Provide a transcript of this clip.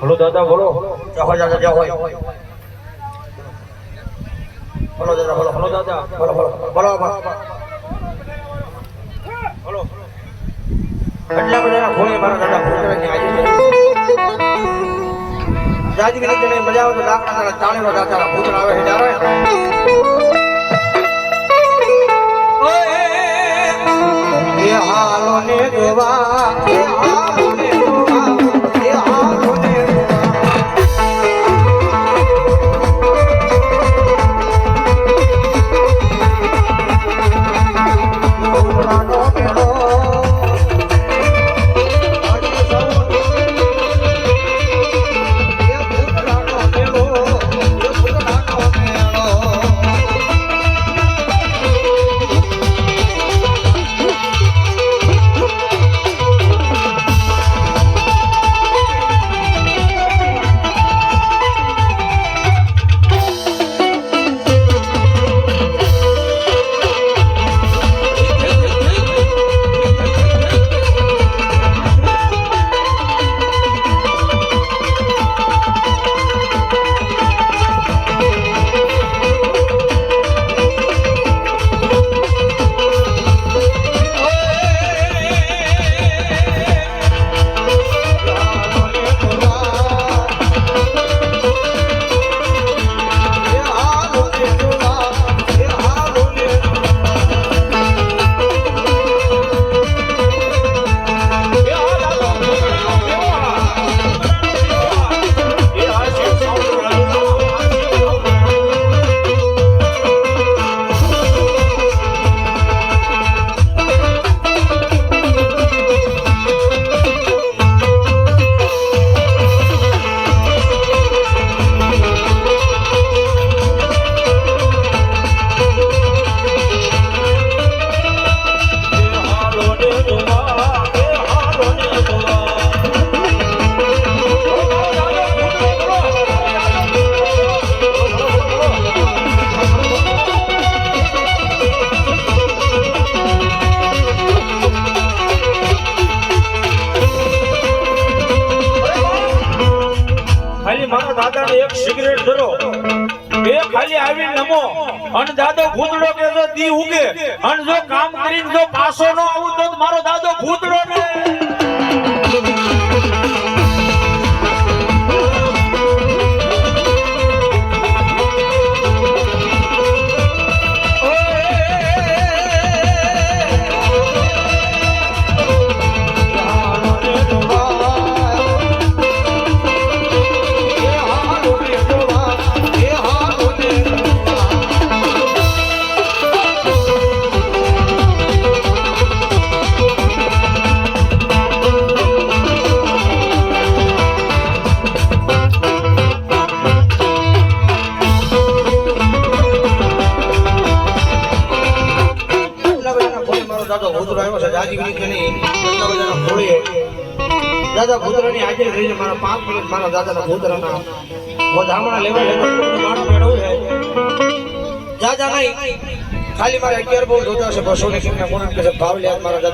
બોલો દાદા બોલો. જય દાદા જય હોય? બોલો દાદા બોલો. બોલો દાદા. બોલો બોલો. બોલો બોલો. એટલા બધા ભોળે મારા દાદા? ભોળે રાજગીરી મજા આવે લાકડા ચાલીનો દાદા ભૂતળ આવે છે હાલો ને દેવા. સિગરેટ ધરો. બે ખાલી આવી નમો. અન દાદો ભૂતડો કે દી ઉગે. અન જો કામ કરીને જો પાસો નો આવું તો મારો દાદો ભૂતડો ને. દાદો ભૂતરો આવ્યો છે એટલા બધાના ભોળે દાદા ભૂતરાની હાજરી રહીને મારા પાંચ મિનિટ મારા દાદાના ભૂતરાના વધામણા લેવા માણસ મેળવું છે? જાજા નહીં. ખાલી મારે અગિયાર બહુ જોતા છે બસો ને કિંમત કોણ કે ભાવ લે મારા દાદા.